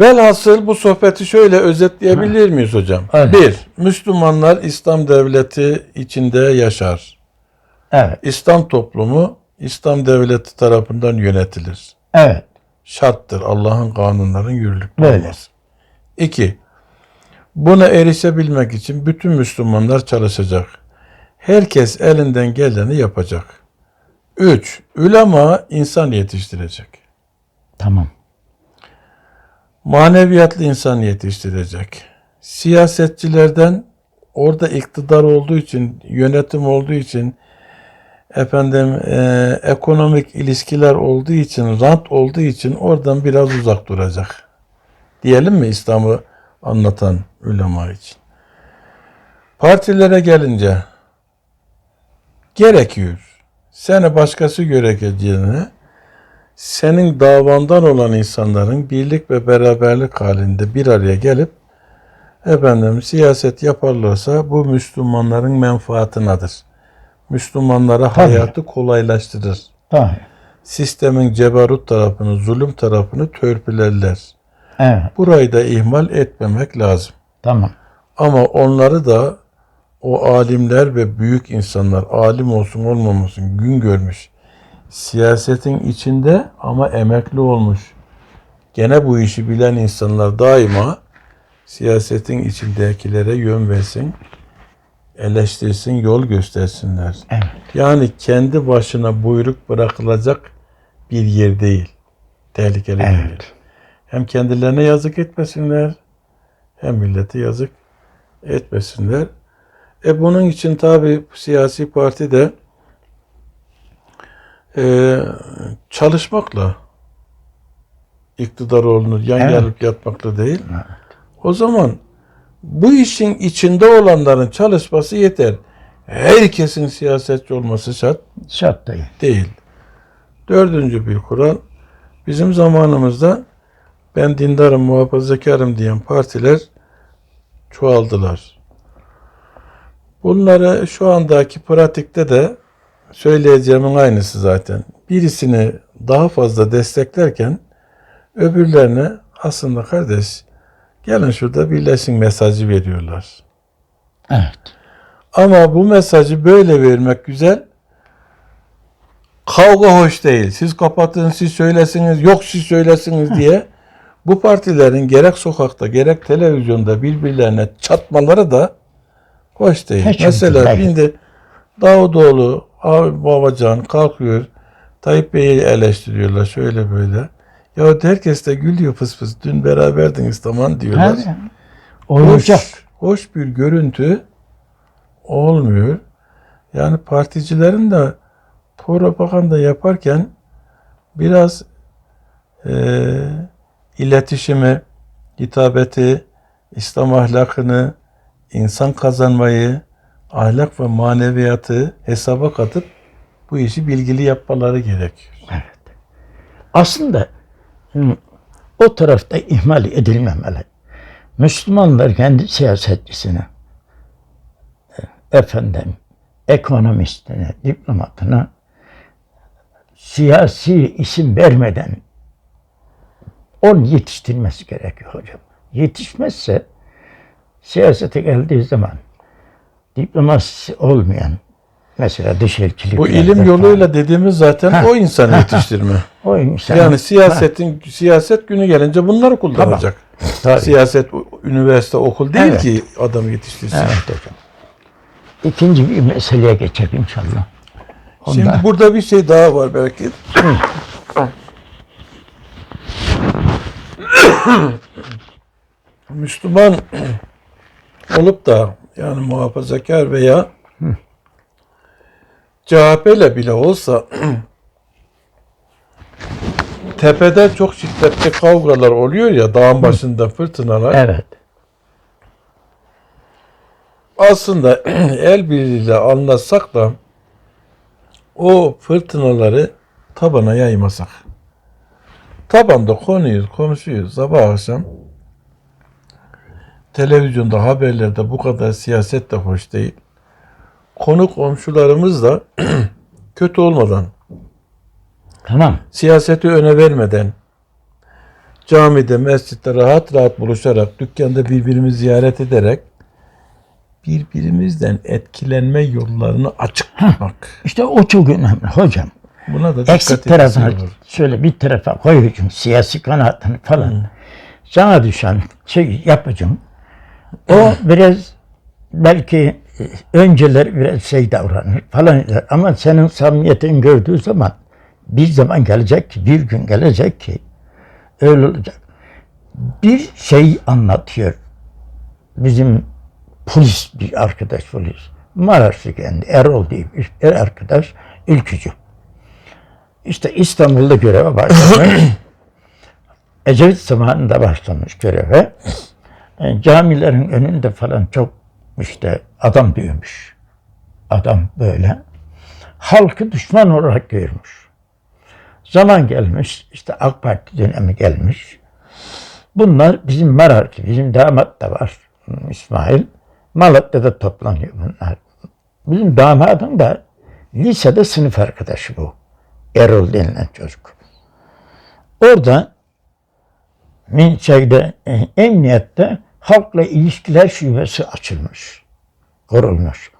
Velhasıl bu sohbeti şöyle özetleyebilir miyiz hocam? Evet. Bir, Müslümanlar İslam devleti içinde yaşar. Evet. İslam toplumu İslam devleti tarafından yönetilir. Evet. Şarttır Allah'ın kanunların yürürlükte Böyle. olması. İki, buna erişebilmek için bütün Müslümanlar çalışacak. Herkes elinden geleni yapacak. Üç, ulema insan yetiştirecek. Tamam. Maneviyatlı insan yetiştirecek. Siyasetçilerden orada iktidar olduğu için, yönetim olduğu için, efendim e, ekonomik ilişkiler olduğu için, rant olduğu için oradan biraz uzak duracak. Diyelim mi İslam'ı anlatan ulema için? Partilere gelince gerekiyor. Seni başkası görececeğine senin davandan olan insanların birlik ve beraberlik halinde bir araya gelip efendim siyaset yaparlarsa bu Müslümanların menfaatınadır. Müslümanlara Tabii. hayatı kolaylaştırır. Tamam. Sistemin cebarut tarafını, zulüm tarafını törpülerler. Evet. Burayı da ihmal etmemek lazım. Tamam. Ama onları da o alimler ve büyük insanlar, alim olsun olmamasın gün görmüş. Siyasetin içinde ama emekli olmuş. Gene bu işi bilen insanlar daima siyasetin içindekilere yön versin, eleştirsin, yol göstersinler. Evet. Yani kendi başına buyruk bırakılacak bir yer değil. Tehlikeli bir yer. Evet. Hem kendilerine yazık etmesinler, hem millete yazık etmesinler. E bunun için tabi siyasi parti de e, çalışmakla iktidar olunur. Yan Evet. gelip yatmakla değil. O zaman bu işin içinde olanların çalışması yeter. Herkesin siyasetçi olması şart Şart değil. değil. Dördüncü bir kural, bizim zamanımızda ben dindarım, muhafazakarım diyen partiler çoğaldılar. Bunları şu andaki pratikte de söyleyeceğimin aynısı zaten. Birisini daha fazla desteklerken öbürlerine aslında kardeş gelin şurada birleşin mesajı veriyorlar. Evet. Ama bu mesajı böyle vermek güzel. Kavga hoş değil. Siz kapatın, siz söylesiniz, yok siz söylesiniz diye bu partilerin gerek sokakta gerek televizyonda birbirlerine çatmaları da hoş değil. Hiç Mesela değil. şimdi Davutoğlu, Abi Babacan kalkıyor. Tayyip Bey'i eleştiriyorlar şöyle böyle. Ya herkes de gülüyor fıs fıs. Dün beraberdiniz tamam diyorlar. Olacak. Hoş, hoş bir görüntü olmuyor. Yani particilerin de propaganda yaparken biraz eee iletişimi, hitabeti, İslam ahlakını, insan kazanmayı, ahlak ve maneviyatı hesaba katıp bu işi bilgili yapmaları gerekiyor. Evet. Aslında o tarafta ihmal edilmemeli. Müslümanlar kendi siyasetçisine, efendim, ekonomistine, diplomatına siyasi isim vermeden onu yetiştirmesi gerekiyor hocam. Yetişmezse siyasete geldiği zaman diplomasisi olmayan mesela dış elçiliklerde Bu ilim yoluyla dediğimiz zaten Ha. o insan yetiştirme. o insan, Yani siyasetin siyaset günü gelince bunları kullanacak. Tabii. Siyaset üniversite okul değil Evet. ki adam yetiştirsin. Evet. İkinci bir meseleye geçelim inşallah. Onda, Şimdi burada bir şey daha var belki. Müslüman olup da yani muhafazakar veya CHP ile bile olsa tepede çok şiddetli kavgalar oluyor ya dağın başında fırtınalar. evet. aslında el birliğiyle anlatsak da o fırtınaları tabana yaymasak. Tabanda konuyuz, komşuyuz sabah akşam. Televizyonda, haberlerde bu kadar siyaset de hoş değil. Konu komşularımız da kötü olmadan, Tamam. siyaseti öne vermeden, camide, mescitte rahat rahat buluşarak, dükkanda birbirimizi ziyaret ederek birbirimizden etkilenme yollarını açık tutmak. İşte o çok önemli hocam. Buna da dikkat Eksik olur. şöyle bir tarafa koyacağım. Siyasi kanaatını falan. Sana düşen şey yapacağım. O biraz belki e, önceler biraz şey davranır falan. Ama senin samimiyetin gördüğü zaman bir zaman gelecek ki, bir gün gelecek ki öyle olacak. Bir şey anlatıyor. Bizim polis bir arkadaş polis. Maraşlı kendi Erol diye bir bir arkadaş ülkücü. İşte İstanbul'da göreve başlamış. Ecevit zamanında başlamış göreve. E, camilerin önünde falan çok işte adam büyümüş. Adam böyle. Halkı düşman olarak görmüş. Zaman gelmiş, işte AK Parti dönemi gelmiş. Bunlar bizim Mararki, bizim damat da var İsmail. Malatya'da toplanıyor bunlar. Bizim damadın da lisede sınıf arkadaşı bu. Erol denilen çocuk. Orada şeyde, e, emniyette halkla ilişkiler şubesi açılmış. Kurulmuş.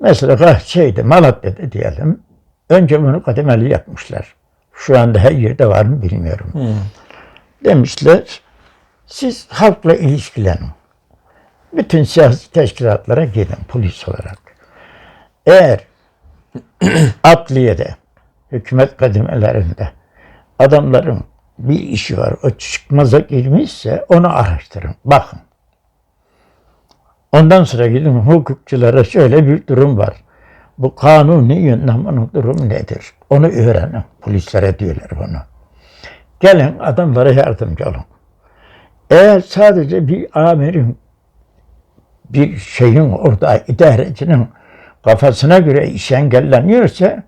Mesela şeyde Malatya'da diyelim. Önce bunu kademeli yapmışlar. Şu anda her yerde var mı bilmiyorum. Demişler siz halkla ilişkilenin. Bütün siyasi teşkilatlara gidin polis olarak. Eğer adliyede, hükümet kademelerinde adamların bir işi var, o çıkmaza girmişse onu araştırın, bakın. Ondan sonra gidin hukukçulara şöyle bir durum var. Bu kanuni yönden bunun durumu nedir? Onu öğrenin. Polislere diyorlar bunu. Gelin adamlara yardımcı olun. Eğer sadece bir amirin bir şeyin orada idarecinin kafasına göre iş engelleniyorsa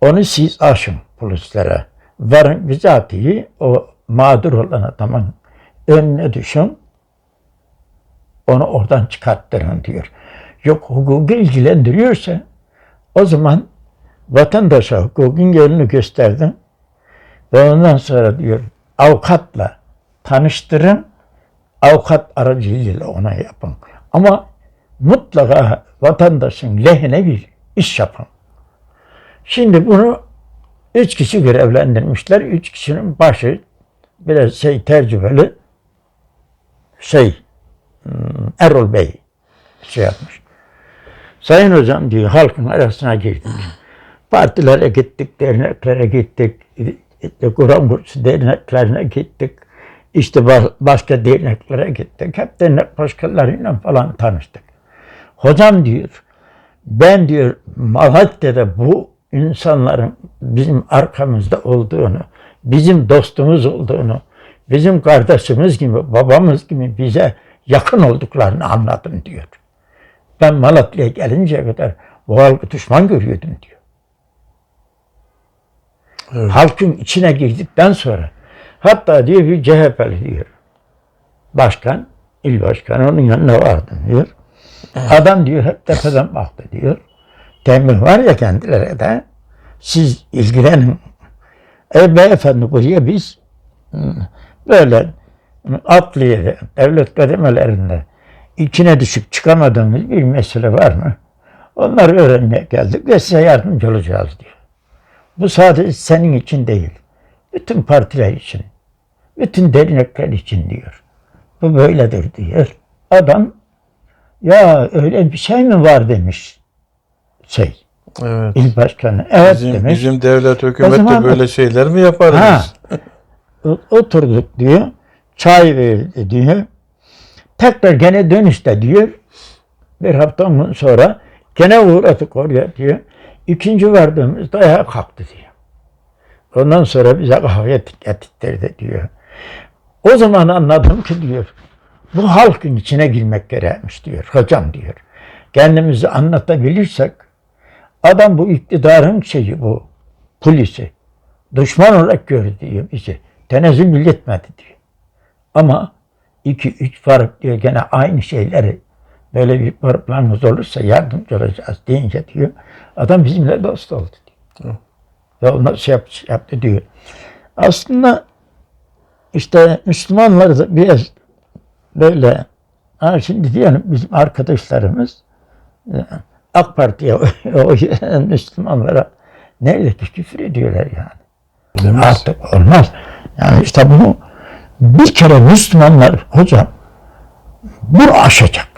onu siz aşın polislere. Varın bizatihi o mağdur olan adamın önüne düşün. Onu oradan çıkarttırın diyor. Yok hukuku ilgilendiriyorsa o zaman vatandaşa hukukun yolunu gösterdin ve ondan sonra diyor avukatla tanıştırın avukat aracılığıyla ona yapın. Ama mutlaka vatandaşın lehine bir iş yapın. Şimdi bunu üç kişi görevlendirmişler. Üç kişinin başı biraz şey tercümeli şey Erol Bey şey yapmış. Sayın hocam diyor halkın arasına girdik. Partilere gittik, derneklere gittik, Kur'an kursu derneklerine gittik. İşte ba- başka derneklere gittik. Hep dernek başkalarıyla falan tanıştık. Hocam diyor, ben diyor Malatya'da bu insanların bizim arkamızda olduğunu, bizim dostumuz olduğunu, bizim kardeşimiz gibi, babamız gibi bize yakın olduklarını anladım diyor. Ben Malatya'ya gelinceye kadar halkı düşman görüyordum diyor. Evet. Halkın içine girdikten sonra hatta diyor bir CHP'li diyor. Başkan, il başkanı onun yanına vardım diyor. Adam diyor hep tepeden baktı diyor. Tembih var ya kendileri de siz ilgilenin. E beyefendi buraya biz hı, böyle adliye, devlet kademelerinde içine düşüp çıkamadığımız bir mesele var mı? Onları öğrenmeye geldik ve size yardımcı olacağız diyor. Bu sadece senin için değil. Bütün partiler için. Bütün dernekler için diyor. Bu böyledir diyor. Adam ya öyle bir şey mi var demiş şey Evet. il başkanı. Evet Bizim, demiş. bizim devlet O hükümette zaman- böyle şeyler mi yapar Ha. Oturduk diyor. Çay verildi diyor. Tekrar gene dönüşte diyor. Bir hafta sonra gene uğradık oraya diyor. İkinci vardığımızda ayağa kalktı diyor. Ondan sonra bize kahve getirdi diyor. O zaman anladım ki diyor. Bu halkın içine girmek gerekmiş diyor. Hocam diyor. Kendimizi anlatabilirsek adam bu iktidarın şeyi bu. Polisi düşman olarak gördü diyor bizi. Tenezzül etmedi diyor. Ama iki üç fark diyor gene aynı şeyleri böyle bir farklarımız olursa yardımcı olacağız deyince diyor. Adam bizimle dost oldu diyor. Ve onlar şey yaptı, yaptı diyor. Aslında işte Müslümanlar da biraz böyle ha şimdi diyelim bizim arkadaşlarımız e, AK Parti'ye oy Müslümanlara neyle küfür ediyorlar yani. Demez. Artık olmaz. Yani işte bunu bir kere Müslümanlar hocam bunu aşacak.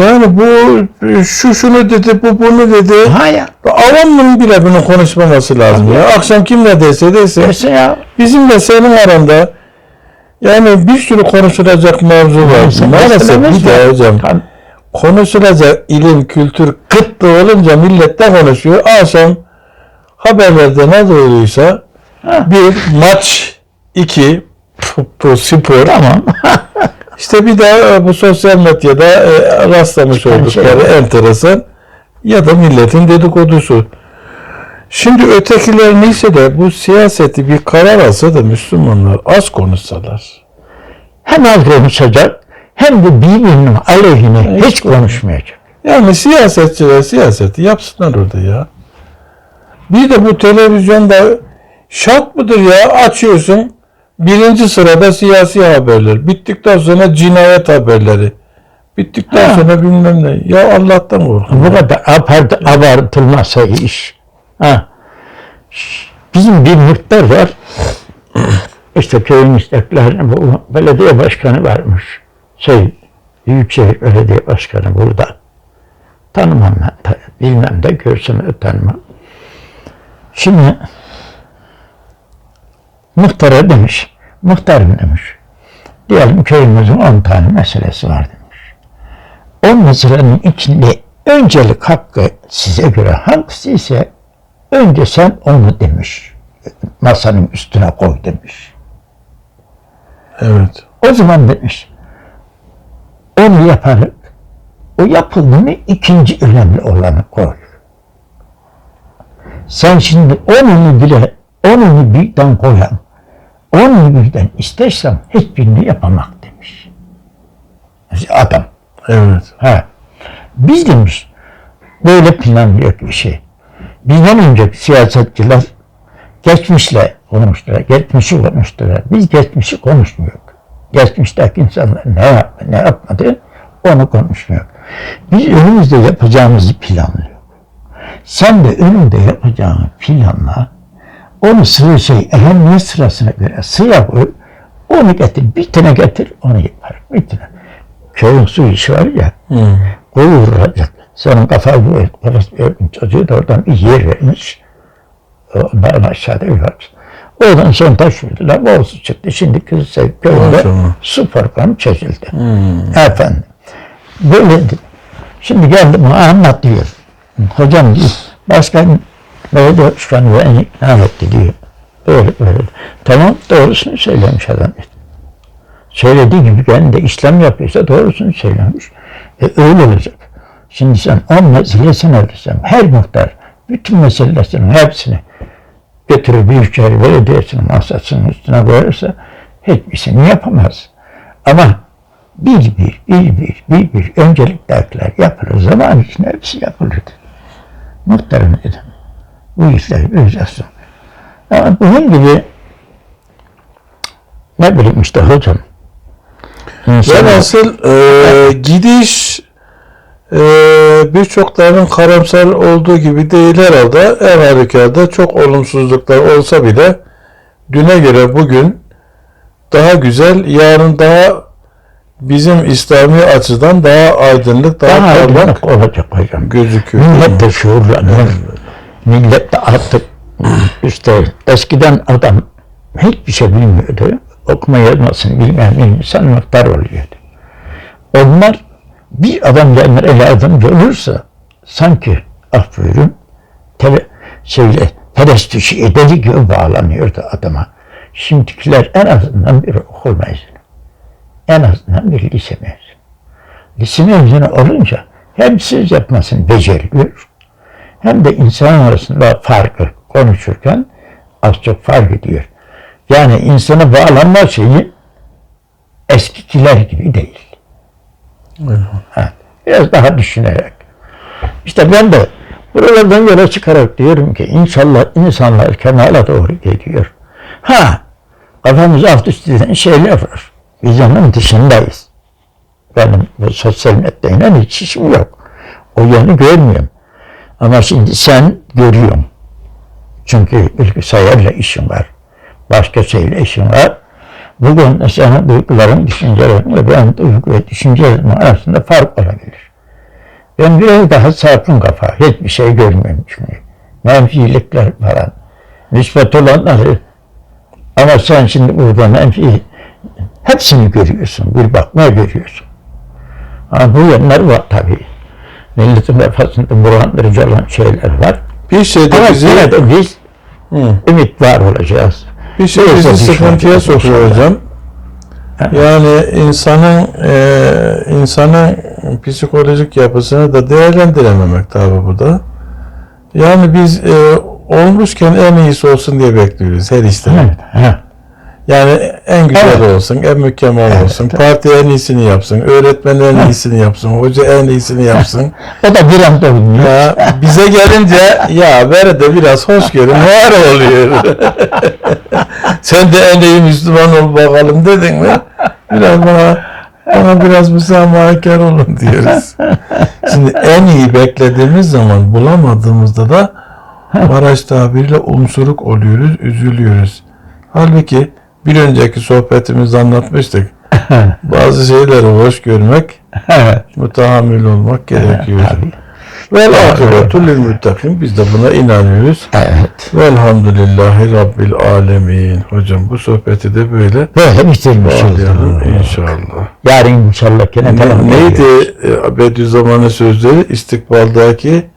Yani bu şu şunu dedi, bu bunu dedi. Hayır. Avamın bile bunu konuşmaması lazım ya. Akşam kim ne dese desin. Dersin ya. Bizimle senin aranda yani bir sürü konuşulacak mevzu var. Maalesef bir de hocam konuşulacak ilim, kültür kıtlığı olunca millet de konuşuyor. Akşam haberlerde ne Ha. bir maç, iki bu spor. Tamam. İşte bir de bu sosyal medyada e, rastlamış oldukları şey. enteresan ya da milletin dedikodusu. Şimdi ötekiler neyse de bu siyaseti bir karar alsa da Müslümanlar az konuşsalar. hem az konuşacak hem de birbirinin aleyhine hiç hiç konuşmayacak. Yani siyasetçiler siyaseti yapsınlar orada ya. Bir de bu televizyonda şart mıdır ya açıyorsun birinci sırada siyasi haberler. Bittikten sonra cinayet haberleri. Bittikten Ha. sonra bilmem ne. Ya Allah'tan korkun. Bu kadar abart, abartılmazsa iş. Ha. Bizim bir muhtar var. İşte köyün isteklerine bu belediye başkanı varmış. Şey, Büyükşehir Belediye Başkanı burada. Tanımam ben. Bilmem de görsem de tanımam. Şimdi muhtara demiş. Muhtarım demiş. Diyelim köyümüzün 10 tane meselesi var demiş. O meselenin içinde öncelik hakkı size göre hangisi ise önce sen onu demiş. Masanın üstüne koy demiş. Evet. O zaman demiş onu yaparak o yapıldı mı ikinci önemli olanı koy. Sen şimdi onunu bile onunu birden koyan onu birden istersen hiçbirini yapamak demiş. Adam. Evet. Ha. Biz demiş böyle planlıyor bir şey. Bizden önce siyasetçiler geçmişle konuştular, geçmişi konuştular. Biz geçmişi konuşmuyoruz. Geçmişteki insanlar ne yaptı, ne yapmadı onu konuşmuyor. Biz önümüzde yapacağımızı planlıyoruz. Sen de önünde yapacağın planla onu sıra şey, ehemmiyet sırasına göre sıra koy, onu getir, bir tane getir, onu yapar. Bir tane. Köyün su işi var ya, Hı. koyu vuracak. Senin kafa bu kafası öldün çocuğu da oradan bir yer vermiş. Onların aşağıda bir var. Oradan sonra taş vurdular, boğazı çıktı. Şimdi Kızılsay köyünde Maşallah. su program çözüldü. Hmm. Efendim. Böyle Şimdi geldi bana anlat diyor. Hocam diyor, başkan belediye başkanı beni ikna etti diyor. Böyle böyle. Tamam doğrusunu söylemiş adam. Söylediği gibi kendi de İslam yapıyorsa doğrusunu söylemiş. E, öyle olacak. Şimdi sen on meselesini alırsan her muhtar bütün meselesinin hepsini götürür Büyükşehir Belediyesi'nin masasının üstüne koyarsa hiçbirisini yapamaz. Ama bir bir, bir bir, bir bir öncelikler yapılır. Zaman içinde hepsi yapılır. Muhtarım dedim. Bu işleri büyüyeceksin. Ama bunun gibi ne bileyim işte hocam. İnsanlar- Velhasıl e, gidiş e, birçoklarının karamsar olduğu gibi değil herhalde. En halükarda çok olumsuzluklar olsa bile düne göre bugün daha güzel, yarın daha bizim İslami açıdan daha aydınlık, daha, daha parlak olacak hocam. gözüküyor. Millet de şuurlanıyor. Millet de artık işte eskiden adam hiçbir şey bilmiyordu. Okuma yazmasını bilmeyen insan muhtar oluyordu. Onlar bir adam kendine yardımcı olursa sanki ah buyurun tele, şeyle perestişi edeli gibi bağlanıyordu adama. Şimdikiler en azından bir okul mezunu. En azından bir lise mezunu. Lise mezunu olunca hem söz yapmasını beceriyor hem de insan arasında farkı konuşurken az çok fark ediyor. Yani insana bağlanma şeyi eskikiler gibi değil. Ha, biraz daha düşünerek. İşte ben de buralardan yola çıkarak diyorum ki inşallah insanlar kemale doğru gidiyor. Ha, Kafamız alt üst eden şeyler var. Biz onun dışındayız. Benim bu sosyal medyayla hiç işim yok. O yönü görmüyorum. Ama şimdi sen görüyorsun. Çünkü bilgisayarla işin var. Başka şeyle işin var. Bugün senin duyguların, düşüncelerin ve benim duygu ve düşüncelerimin arasında fark olabilir. Ben biraz daha sakin kafa. Hiçbir şey görmüyorum çünkü. Menfilikler falan. Müsbet olanları ama sen şimdi burada menfi hepsini görüyorsun. Bir bakma görüyorsun. Ama bu yönler var tabii. Milletin kafasında bulandırıcı olan şeyler var. Bir şey de Ama bizi yine de biz Hı. ümit var olacağız. bir şey Neyse, bizi düşman sıkıntıya sokuyor hocam. Yani insanın e, insanın psikolojik yapısını da değerlendirememek tabi bu da. Yani biz e, olmuşken en iyisi olsun diye bekliyoruz her işte. Evet, ha. Yani en güzel Evet. olsun, en mükemmel Evet, olsun. Parti en iyisini yapsın, öğretmen en iyisini yapsın, hoca en iyisini yapsın. O da bir anda olmuyor. ya bize gelince ya ver de biraz hoşgörü var oluyor. Sen de en iyi Müslüman ol bakalım dedin mi? Biraz bana bana biraz müsamahakar olun diyoruz. Şimdi en iyi beklediğimiz zaman bulamadığımızda da Maraş tabiriyle umsuruk oluyoruz, üzülüyoruz. Halbuki bir önceki sohbetimizde anlatmıştık. Bazı şeyleri hoş görmek, evet. olmak gerekiyor. Vel ahiretu lil muttakin. Biz de buna inanıyoruz. Evet. Velhamdülillahi Rabbil alemin. Hocam bu sohbeti de böyle Böyle bitirmiş olduk. inşallah. Yarın inşallah gene Ne, neydi e, Bediüzzaman'ın sözleri? İstikbaldaki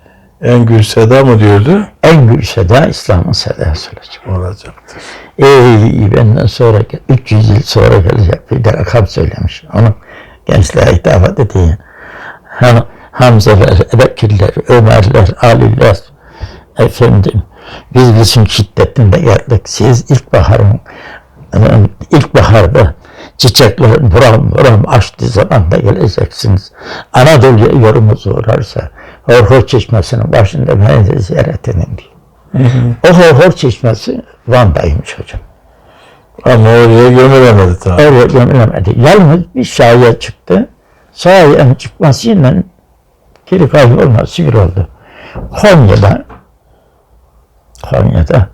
en gür seda mı diyordu? En gül seda İslam'ın sedası olacak. Olacaktır. Ey benden sonra, 300 yıl sonra gelecek bir rakam söylemiş. Onu gençliğe hitap ediyor. Ham, Hamzeler, Ebekirler, Ömerler, Aliler, efendim, biz bizim şiddetinde geldik. Siz ilkbaharın, ilkbaharda çiçeklerin buram buram açtığı zamanda geleceksiniz. Anadolu'ya yolumuz uğrarsa, Horhor Çeşmesi'nin başında beni ziyaret edin diyor. O Horhor Çeşmesi Van'daymış hocam. Ama oraya gömülemedi tabi. Öyle gömülemedi. Yalnız bir şahiye çıktı. Şahiyenin çıkmasıyla geri kaybolması bir oldu. Konya'da Konya'da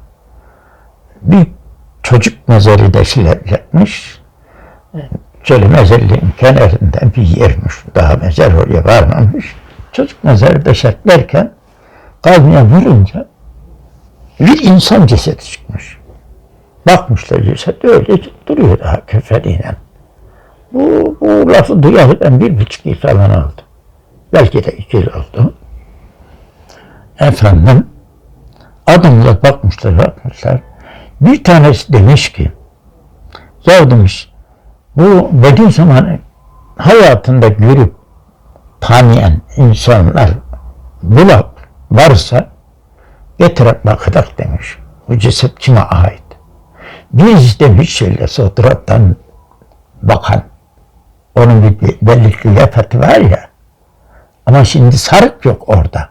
bir çocuk mezarı deşiler yapmış. Şöyle mezarlığın kenarında bir yermiş. Daha mezar oraya varmamış. Çocuk mezarı deşerlerken kalbine vurunca bir insan cesedi çıkmış. Bakmışlar ceset öyle duruyor daha kefeniyle. Bu, bu lafı duyalı bir buçuk yıl falan oldu. Belki de iki yıl oldu. Efendim adamlar bakmışlar bakmışlar. Bir tanesi demiş ki ya demiş bu Bediüzzaman'ı hayatında görüp tanıyan insanlar bula varsa getirip bakarak demiş. Bu ceset kime ait? Biz demiş şöyle fotoğraftan bakan onun bir belli kıyafeti var ya ama şimdi sarık yok orada.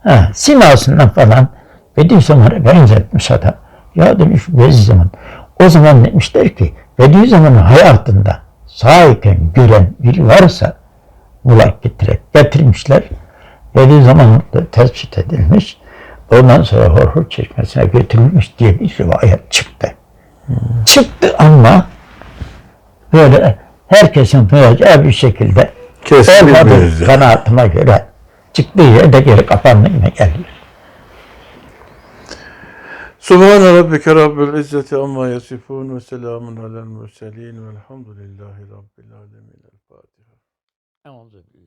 Ha, simasından falan Bediüzzaman'a benzetmiş adam. Ya demiş Bediüzzaman. O zaman demişler ki Bediüzzaman'ın hayatında sağ iken gören biri varsa bulak getirerek getirmişler. Bediüzzaman da tespit edilmiş. Ondan sonra Horhor Çeşmesi'ne götürülmüş diye bir rivayet çıktı. Çıktı ama böyle herkesin duyacağı bir şekilde Kesin olmadı kanaatime göre. Çıktığı yerde geri kapandı yine geldi. Subhane rabbike rabbil izzeti amma yasifun ve selamun alel murselin velhamdülillahi rabbil alemin. El Fatiha. Euzu billahi.